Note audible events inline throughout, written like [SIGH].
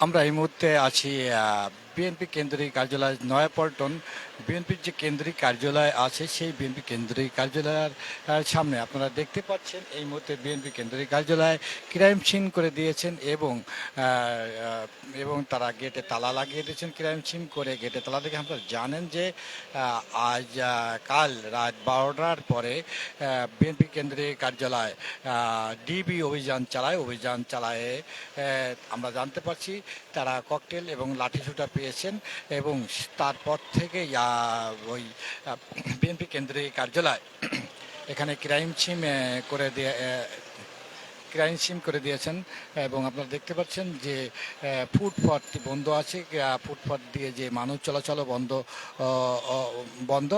আমরা এই মুহূর্তে আছি বিএনপি কেন্দ্রীয় কার্যালয় নয়াপল্টন, বিএনপির যে কেন্দ্রীয় কার্যালয় আছে, সেই বিএনপি কেন্দ্রীয় কার্যালয়ের সামনে আপনারা দেখতে পাচ্ছেন, এই মুহূর্তে বিএনপি কেন্দ্রীয় কার্যালয় ক্রাইম সিন করে দিয়েছেন এবং এবং তারা গেটে তালা লাগিয়ে দিয়েছেন ক্রাইম সিন করে। গেটে তালা দেখে আপনারা জানেন যে আজ কাল রাত বারোটার পরে বিএনপি কেন্দ্রীয় কার্যালয় ডিবি অভিযান চালায়। অভিযান চালায় আমরা জানতে পারছি তারা ককটেল এবং লাঠিসুটা পেয়েছেন এবং তারপর থেকে ওই বিএনপি কেন্দ্রীয় কার্যালয়, এখানে ক্রাইম সিম করে দিয়ে ক্রাইম সিম করে দিয়েছেন এবং আপনারা দেখতে পাচ্ছেন যে ফুটপাথটি বন্ধ আছে। ফুটপাথ দিয়ে যে মানুষ চলাচল বন্ধ বন্ধ।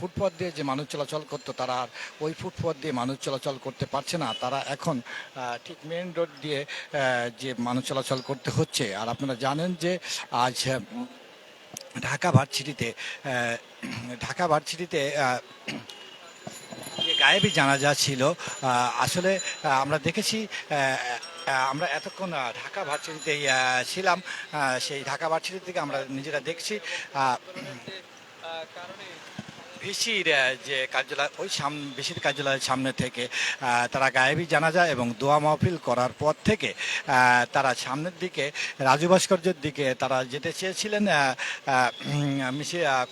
ফুটপাথ দিয়ে যে মানুষ চলাচল করতো, তারা আর ওই ফুটপাথ দিয়ে মানুষ চলাচল করতে পারছে না। তারা এখন ঠিক মেন রোড দিয়ে যে মানুষ চলাচল করতে হচ্ছে। আর আপনারা জানেন যে আজ ঢাকা ভার্সিটিতে ঢাকা ভার্সিটিতে যে গায়েবী জানাজা ছিল আসলে আমরা দেখেছি আমরা এতক্ষণ ঢাকা ভার্সিটিতে ছিলাম। সেই ঢাকা ভার্সিটি থেকে আমরা নিজেরা দেখছি ভিসির যে কার্যালয় ওই সাম ভিসির কার্যালয়ের সামনে থেকে তারা গায়েবী জানাজা এবং দোয়া মাহফিল করার পর থেকে তারা সামনের দিকে রাজু ভাস্কর্যের দিকে তারা যেতে চেয়েছিলেন আহ,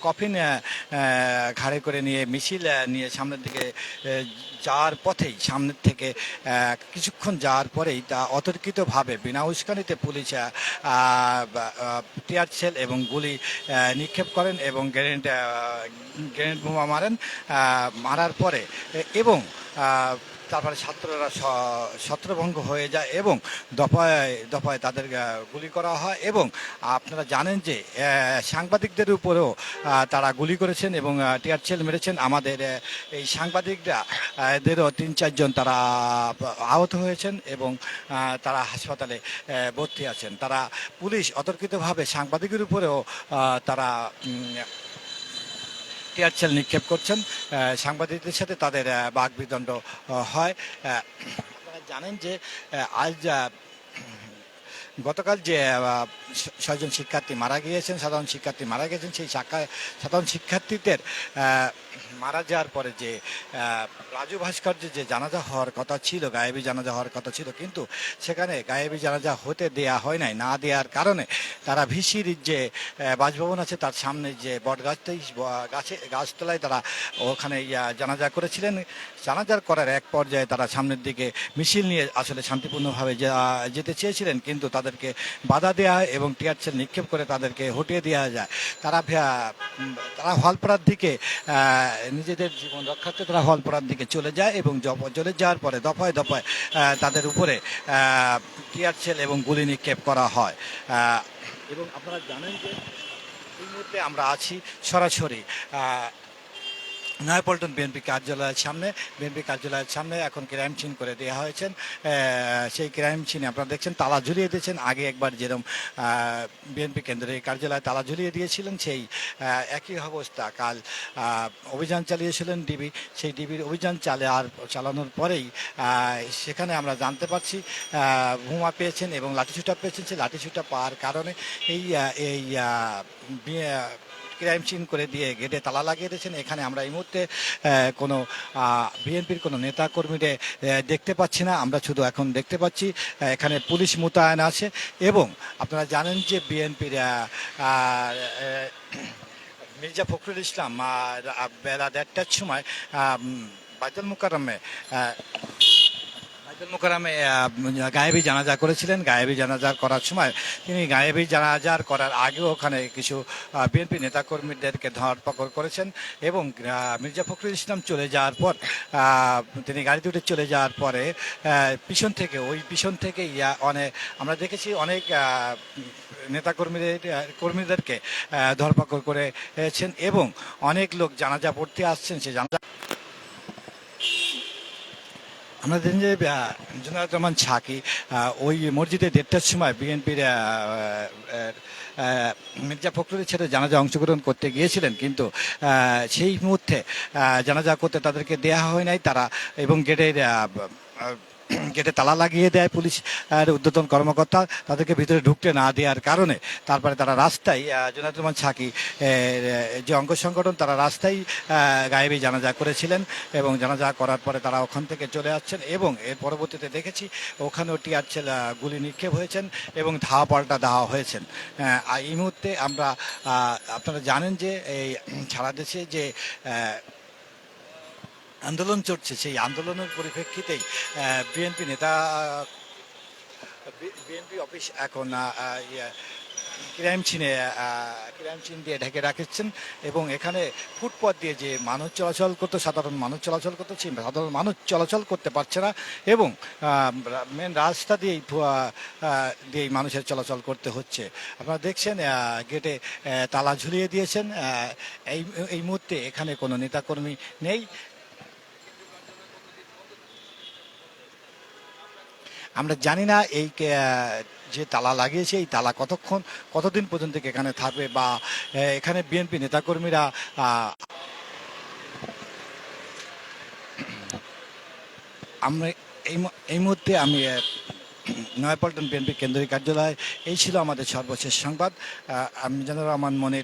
কফিন ঘাড়ে করে নিয়ে মিছিল নিয়ে সামনের দিকে যাওয়ার পথেই, সামনের থেকে কিছুক্ষণ যাওয়ার পরেই তা অতর্কিতভাবে বিনা উস্কানিতে পুলিশ টিয়ার সেল এবং গুলি নিক্ষেপ করেন এবং গ্রেনেড গ্রেনেড বোমা মারেন মারার পরে, এবং তারপরে ছাত্ররা ছত্রভঙ্গ হয়ে যায় এবং দফায় দফায় তাদের গুলি করা হয় এবং আপনারা জানেন যে সাংবাদিকদের উপরেও তারা গুলি করেছেন এবং টিয়ার সেল মেরেছেন। আমাদের এই সাংবাদিকরা এদেরও তিন চারজন তারা আহত হয়েছেন এবং তারা হাসপাতালে ভর্তি আছেন। তারা পুলিশ অতর্কিতভাবে সাংবাদিকের উপরেও তারা উম, টিয়ার সেল নিক্ষেপ করছেন সাংবাদিকদের সাথে তাদের বাঘ বিদণ্ড হয়। আপনারা জানেন যে আজ গতকাল যে ছয়জন শিক্ষার্থী মারা গিয়েছেন, সাধারণ শিক্ষার্থী মারা গেছেন সেই সাধারণ শিক্ষার্থীদের মারা যাওয়ার পরে যে রাজু ভাস্কর্যের যে জানাজা হওয়ার কথা ছিল, গায়েবী জানাজা হওয়ার কথা ছিল, কিন্তু সেখানে গায়েবী জানাজা হতে দেয়া হয় নাই। না দেওয়ার কারণে তারা ভিসির যে বাসভবন আছে, তার সামনে যে বট গাছটাই গাছে, গাছতলায় তারা ওখানে ইয়া জানাজা করেছিলেন। জানাজার করার এক পর্যায়ে তারা সামনের দিকে মিছিল নিয়ে আসলে শান্তিপূর্ণভাবে যেতে চেয়েছিলেন, কিন্তু তাদেরকে বাধা দেওয়া হয় এবং টিয়ারছেল নিক্ষেপ করে তাদেরকে হটিয়ে দেওয়া যায়। তারা তারা হলপাড়ার দিকে নিজেদের জীবন রক্ষার্থে তারা হলপাড়ার দিকে চলে যায় এবং চলে যাওয়ার পরে দফায় দফায় তাদের উপরে টিয়ারছেল এবং গুলি নিক্ষেপ করা হয়। এবং আপনারা জানেন যে এই মুহূর্তে আমরা আছি সরাসরি নয়াপল্টন বিএনপি কার্যালয়ের সামনে বিএনপি কার্যালয়ের সামনে এখন ক্রাইম সিন করে দেওয়া হয়েছেন সেই ক্রাইম সিনে আপনারা দেখছেন, তালা ঝুলিয়ে দিয়েছেন। আগে একবার যেরকম বিএনপি কেন্দ্রের কার্যালয়ে তালা ঝুলিয়ে দিয়েছিলেন, সেই একই অবস্থা। কাল অভিযান চালিয়েছিলেন ডিবি সেই ডিবির অভিযান চালে আর চালানোর পরেই সেখানে আমরা জানতে পারছি বোমা পেয়েছেন এবং লাঠিছুটা পেয়েছেন। সেই লাঠিছুটা পাওয়ার কারণে এই এই ক্রাইম সিন করে দিয়ে গেটে তালা লাগিয়ে দিয়েছেন। এখানে আমরা এই মুহূর্তে কোনো বিএনপির কোনো নেতা কর্মীদের দেখতে পাচ্ছি না। আমরা শুধু এখন দেখতে পাচ্ছি এখানে পুলিশ মোতায়েন আছে এবং আপনারা জানেন যে বিএনপির মির্জা ফখরুল ইসলাম বেলা দেড়টার সময় বাইতুল মুকারমে মুকারমে গায়েবী জানাজা করেছিলেন। গায়েবী জানাজা করার সময় তিনি গায়েবী জানাজার করার আগেও ওখানে কিছু বিএনপি নেতাকর্মীদেরকে ধরপাকড় করেছেন এবং মির্জা ফখরুল ইসলাম চলে যাওয়ার পর তিনি গাড়িতে উঠে চলে যাওয়ার পরে পিছন থেকে, ওই পিছন থেকে ইয়া অনেক আমরা দেখেছি অনেক নেতাকর্মীদের কর্মীদেরকে ধরপাকড় করেছেন এবং অনেক লোক জানাজা পড়তে আসছেন। সে জানাজা দেখেন যে জুনায়দ রহমান ছাকি ওই মসজিদে দেড়টার সময় বিএনপির মির্জা ফখরুলের ছেলে জানাজা অংশগ্রহণ করতে গিয়েছিলেন, কিন্তু সেই মুহূর্তে জানাজা করতে তাদেরকে দেয়া হয় নাই তারা, এবং গেটের [CLEARS THROAT] গেটে তালা লাগিয়ে দেয় পুলিশ উদ্যতন কর্মকর্তা তাদেরকে ভিতরে ঢুকতে না দেওয়ার কারণে তারপরে তারা রাস্তায় জোনাত রহমান ছাকি যে অঙ্গ সংগঠন, তারা রাস্তায় গায়েবী জানাজা করেছিলেন এবং জানাজা করার পরে তারা ওখান থেকে চলে আসছেন এবং এর পরবর্তীতে দেখেছি ওখানেও টিয়ার ছেলে গুলি নিক্ষেপ হয়েছেন এবং ধাওয়া পাল্টা দেওয়া হয়েছেন। এই মুহূর্তে আমরা আপনারা জানেন যে এই [CLEARS THROAT] সারা দেশে যে আন্দোলন চলছে সেই আন্দোলনের পরিপ্রেক্ষিতেই বিএনপি নেতা বিএনপি অফিস এখন ক্রাইম চিনে ক্রাইম চিন দিয়ে ঢেকে রাখছেন এবং এখানে ফুটপথ দিয়ে যে মানুষ চলাচল করতো, সাধারণ মানুষ চলাচল করতো, সেই সাধারণ মানুষ চলাচল করতে পারছে না এবং মেন রাস্তা দিয়েই দিয়েই মানুষের চলাচল করতে হচ্ছে। আপনারা দেখছেন গেটে তালা ঝুলিয়ে দিয়েছেন এই এই মুহূর্তে এখানে কোনো নেতাকর্মী নেই। আমরা জানি না এই যে তালা লাগিয়েছে, এই তালা কতক্ষণ, কতদিন পর্যন্ত এখানে থাকবে বা এখানে বিএনপি নেতাকর্মীরা আমরা এই এই মুহূর্তে আমি নয়াপল্টন বিএনপি কেন্দ্রীয় কার্যালয়, এই ছিল আমাদের সর্বশেষ সংবাদ। আমি যেন আমার মনে